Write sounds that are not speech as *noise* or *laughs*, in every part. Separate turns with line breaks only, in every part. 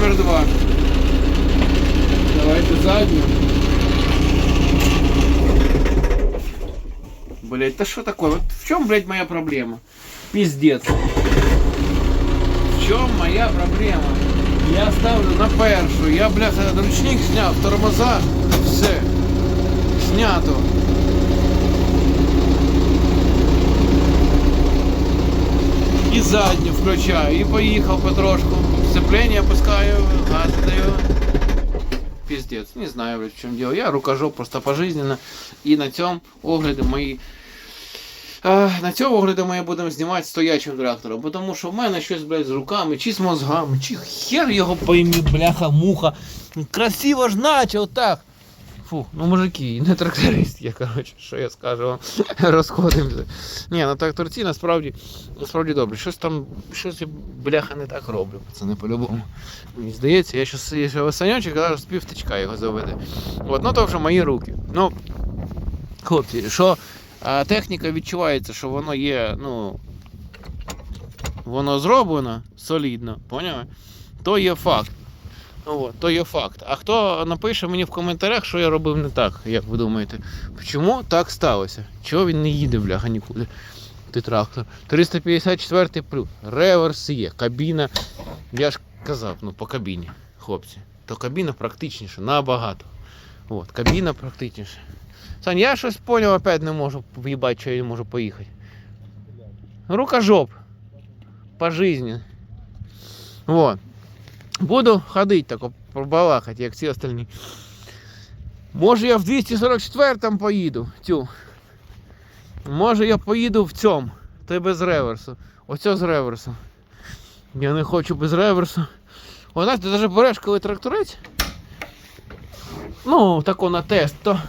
номер два. Давайте заднюю. Блять, да что такое? Вот в чем, блядь, моя проблема? Пиздец. В чем моя проблема? Я ставлю на першу, я, блядь, этот ручник сняв, тормоза, все. Снято. І задню включаю, і поїхав потрошку. Сцепление опускаю, газ даю. Пиздец, не знаю, в чем дело. Я рукожоп просто пожизненно. І на цьому огляди мої. На цьому огляду ми будемо знімати стоячим трактором, тому що в мене щось, блядь, з руками, чи з мозгами, чи хер його пойми, бляха, муха. Красиво ж наче, отак. Фу, ну мужики, *laughs* не тракторист я, коротше, що я скажу вам, *laughs* розходимося. Ні, на тракторці насправді, насправді добре. Щось там, щось я, бляха не так роблю, пацани, по-любому. Мені здається, я щось, я ще санечок, аж з півтичка його заведе. От, ну то вже мої руки. Ну, хлопці, що а, техніка відчувається, що воно є, ну, воно зроблено солідно, поняли? То є факт. От, то є факт. А хто напише мені в коментарях, що я робив не так, як ви думаєте? Чому так сталося? Чого він не їде, бляха, нікуди? Ти трактор. 354 плюс. Реверс є, кабіна. Я ж казав, ну по кабіні, хлопці. То кабіна практичніша, набагато. От, кабіна практичніша. Сань, я щось поняв, опять не можу в'їбати, що я не можу поїхати. Рукожоп. По жизни. Вот. Буду ходити тако, пробалахати, як всі остальні. Може я в 244 поїду. Тю. Може я поїду в цьому. Та й без реверсу. Оце з реверсу. Я не хочу без реверсу. О, знаєте, ти навіть береш, коли тракторець. Ну, тако на тест, то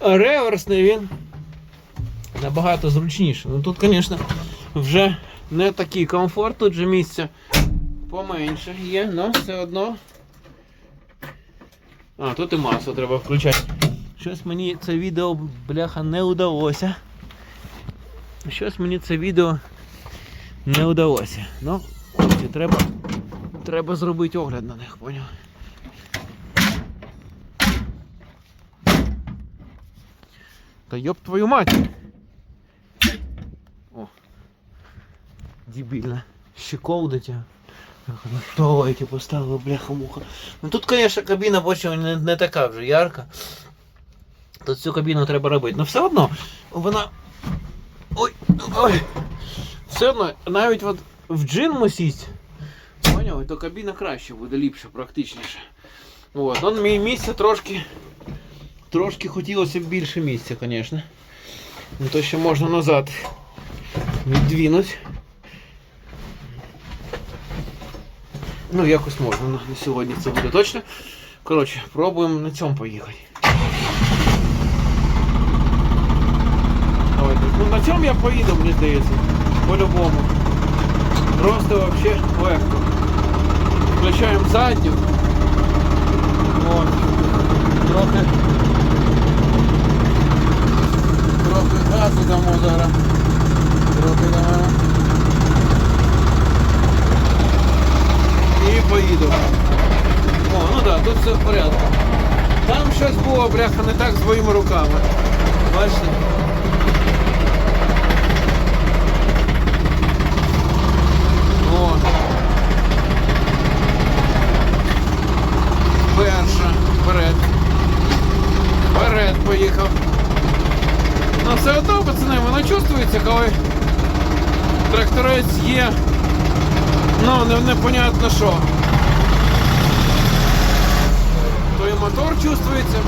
реверсний він набагато зручніше. Ну тут, звісно, вже не такий комфорт, тут же місця поменше є, але все одно. А, тут і масло треба включати. Щось мені це відео, бляха, не вдалося. Щось мені це відео не вдалося. Ну, хлопці, треба, треба зробити огляд на них, поняв? Та йоп твою мать! О! Дебільно. Щеколдить. На туалеті поставили, бляха-муха. Ну тут, конечно, кабіна більше не, не така вже ярка. Тут цю кабіну треба робити. Ну все одно вона. Ой! Ой! Все одно, навіть от в джин сість, поняв, то кабіна краще буде, ліпше, практичніше. От. Ну, мій місце трошки. Трошки хотілося б більше місця, звісно. Ну то ще можна назад віддвинути. Ну, якось можна на сьогодні це буде точно. Коротше, пробуємо на цьому поїхати. Давайте. Ну на цьому я поїду, мені здається. По-любому. Просто вообще легко. Включаємо задню. От. Трохи. Трохи газу дамо зараз. Трохи дамо. І поїду. О, ну так, да, тут все в порядку. Там щось було, бляха, не так з моїми руками. Бачите? Перша. Вперед. Вперед поїхав. Ну все одно, пацани, воно чувствується, коли тракторець є. Ну, не, непонятно що. То і мотор чувствується.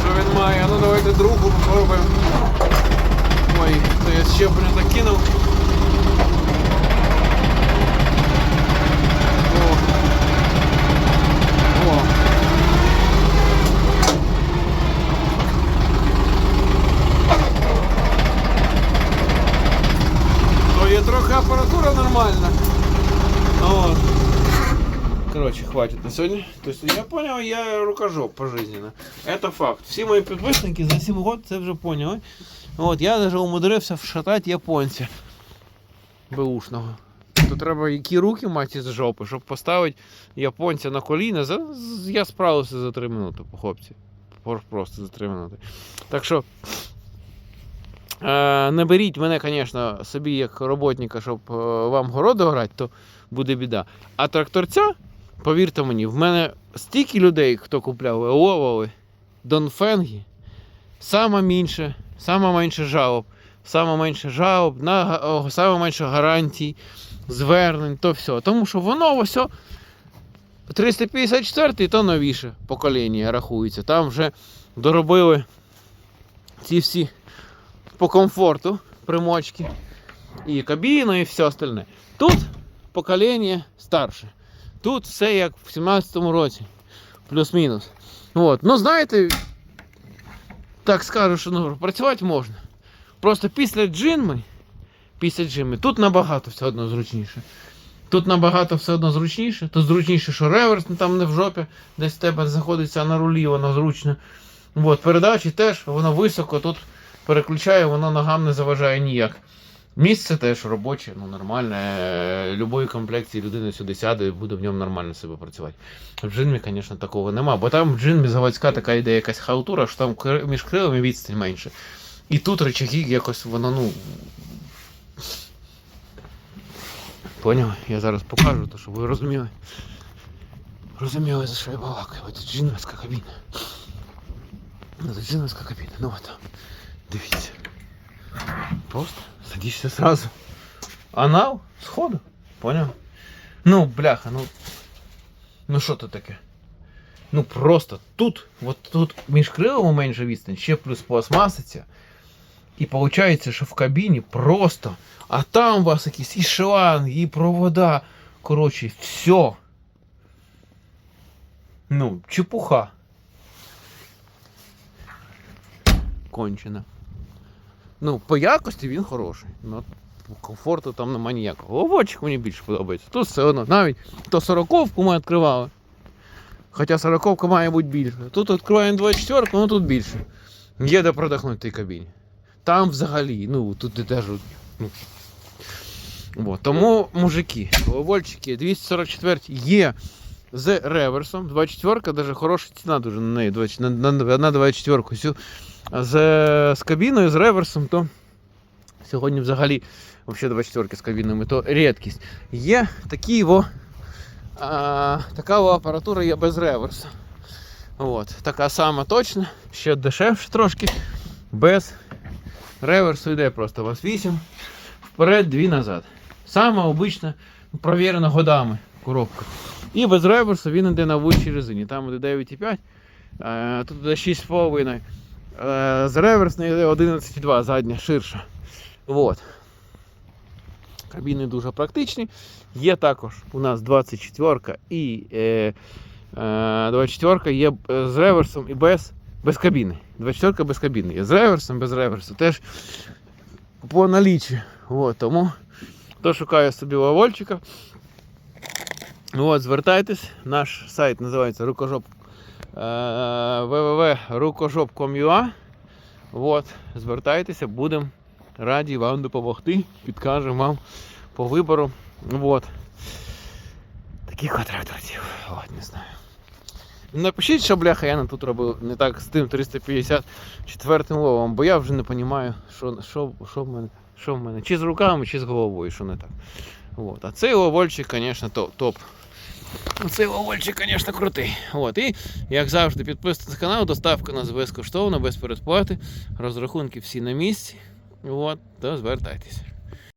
Що він має? Ну давайте другу попробуємо. Ой, то я щеплю накинув. О. О. То є трохи апаратура нормальна. От. Короче, хватит на сьогодні. Тобто я понял, я рукожоп пожизненно. Это факт. Всі мої підписники за 7 років це вже поняли. От, я даже умудрився вшатати японця. беушного. То треба які руки мати з жопи, щоб поставити японця на коліна. Я справився за 3 минути, по хлопці. Просто за 3 минути. Так що. Не беріть мене, звісно, собі як роботника, щоб е, вам городи орати, то буде біда. А тракторця, повірте мені, в мене стільки людей, хто купляв Ловови, Донфенги, саме менше, саме менше жалоб, саме менше жалоб, на, о, саме менше гарантій, звернень, то все. Тому що воно ось 354 то новіше покоління рахується. Там вже доробили ці всі по комфорту примочки, і кабіну, і все остальне. Тут покоління старше. Тут все як в 17-му році. Плюс-мінус. От. Ну, знаєте, так скажу, що ну, працювати можна. Просто після джинми, після джинми, тут набагато все одно зручніше. Тут набагато все одно зручніше. Тут зручніше, що реверс там не в жопі, десь в тебе знаходиться а на рулі, воно зручно. От, передачі теж, воно високо, тут переключає, воно ногам не заважає ніяк. Місце теж робоче, ну нормальне. е, Любої комплекції людина сюди сяде і буде в ньому нормально себе працювати. В джинмі, звісно, такого нема, бо там в джинмі заводська така йде якась халтура, що там між крилами відстань менше. І тут речаги якось воно, ну. Поняв? Я зараз покажу, то, щоб ви розуміли. Розуміли, за що я балакаю. Це джинмовська кабіна. Це джинмовська кабіна. Ну от. Дивіться. Просто садишься сразу. Анал сходу. Понял? Ну, бляха, ну. Ну що то таке? Ну просто тут, от тут між крилами менше відстань, ще плюс пластмасиця. І виходить, що в кабіні просто. А там у вас якісь і шланги, і провода. Коротше, все. Ну, чепуха. Кончена. Ну, по якості він хороший. Ну, по комфорту там нема ніякого. Овочик мені більше подобається. Тут все одно. Навіть то 40-ку ми відкривали. Хоча 40-ка має бути більше. Тут відкриваємо 24 ну тут більше. Є де продохнути в тій кабіні. Там взагалі, ну тут де теж. Ну. От. Тому, мужики, вольчики 244 є з реверсом. 24 даже хороша ціна дуже на неї. 20, на, на, на 24 Сю- з, з кабіною, з реверсом, то сьогодні взагалі взагалі 24 з кабінами, то рідкість. Є такі во, а, така во апаратура є без реверсу. От, така сама точна, ще дешевше трошки, без реверсу йде просто у вас 8, вперед, 2 назад. Сама обична, провірена годами коробка. І без реверсу він йде на вищій резині. Там йде 9,5, а, тут йде 6,5. Е, З реверсної йде 11,2 задня ширша. Вот. Кабіни дуже практичні. Є також у нас 24 і е, е, 24 є е, з реверсом і без, без кабіни. 24 без кабіни. Є з реверсом, без реверсу. Теж по наліччю. Вот, тому хто шукає собі лавольчика, от, звертайтесь. Наш сайт називається рукожоп www.rukojop.com.ua От, звертайтеся, будемо раді вам допомогти, підкажемо вам по вибору. От. Таких от. От, не знаю. Напишіть, що бляха я не тут робив не так з тим 354 ловом, бо я вже не розумію, що, що, що, в мене, що в мене. Чи з руками, чи з головою, що не так. От. А цей ловольчик, звісно, топ. Топ. Цей ловольчик, звісно, крутий. От. І, як завжди, підписуйтесь на канал, доставка у нас безкоштовна, без передплати. Розрахунки всі на місці. От, то звертайтеся.